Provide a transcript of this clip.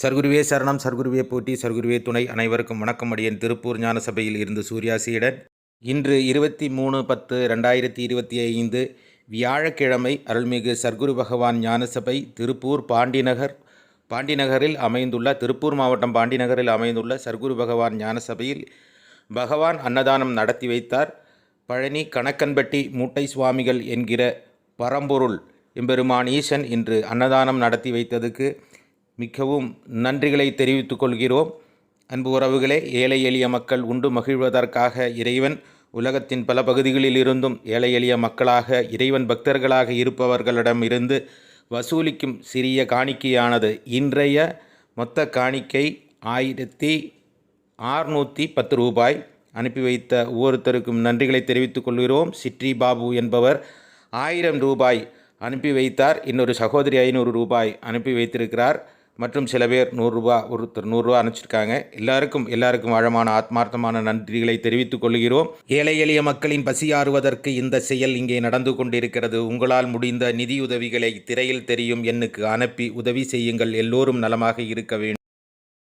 சர்க்குருவே சரணம் சர்க்குருவே போட்டி சர்க்குருவே துணை. அனைவருக்கும் வணக்கம். அடியன் திருப்பூர் ஞான சபையில் இருந்து சூர்யா சீடன். இன்று இருபத்தி மூணு பத்து ரெண்டாயிரத்தி இருபத்தி ஐந்து வியாழக்கிழமை அருள்மிகு சர்க்குரு பகவான் ஞானசபை திருப்பூர் பாண்டிநகர் பாண்டிநகரில் அமைந்துள்ள திருப்பூர் மாவட்டம் பாண்டிநகரில் அமைந்துள்ள சர்க்குரு பகவான் ஞானசபையில் பகவான் அன்னதானம் நடத்தி வைத்தார். பழனி கணக்கன்பட்டி மூட்டை சுவாமிகள் என்கிற பரம்பொருள் எம்பெருமான் ஈசன் இன்று அன்னதானம் நடத்தி வைத்ததுக்கு மிகவும் நன்றிகளை தெரிவித்துக் கொள்கிறோம். அன்பு உறவுகளே ஏழை எளிய மக்கள் உண்டு மகிழ்வதற்காக இறைவன் உலகத்தின் பல பகுதிகளில் இருந்தும் ஏழை எளிய மக்களாக இறைவன் பக்தர்களாக இருப்பவர்களிடம் இருந்து வசூலிக்கும் சிறிய காணிக்கையானது இன்றைய மொத்த காணிக்கை ஆயிரத்தி ஆறுநூற்றி பத்து ரூபாய். அனுப்பி வைத்த ஒவ்வொருத்தருக்கும் நன்றிகளை தெரிவித்துக் கொள்கிறோம். சிட்ரி பாபு என்பவர் ஆயிரம் ரூபாய் அனுப்பி வைத்தார். இன்னொரு சகோதரி ஐநூறு ரூபாய் அனுப்பி வைத்திருக்கிறார். மற்றும் சில பேர் நூறுரூபா ஒருத்தர் நூறுரூவா அனுப்பிச்சிருக்காங்க. எல்லாருக்கும் எல்லாருக்கும் ஆழமான ஆத்மார்த்தமான நன்றிகளை தெரிவித்துக் கொள்கிறோம். ஏழை எளிய மக்களின் பசியாறுவதற்கு இந்த செயல் இங்கே நடந்து கொண்டிருக்கிறது. உங்களால் முடிந்த நிதியுதவிகளை திரையில் தெரியும் எண்ணுக்கு அனுப்பி உதவி செய்யுங்கள். எல்லோரும் நலமாக இருக்க வேண்டும்.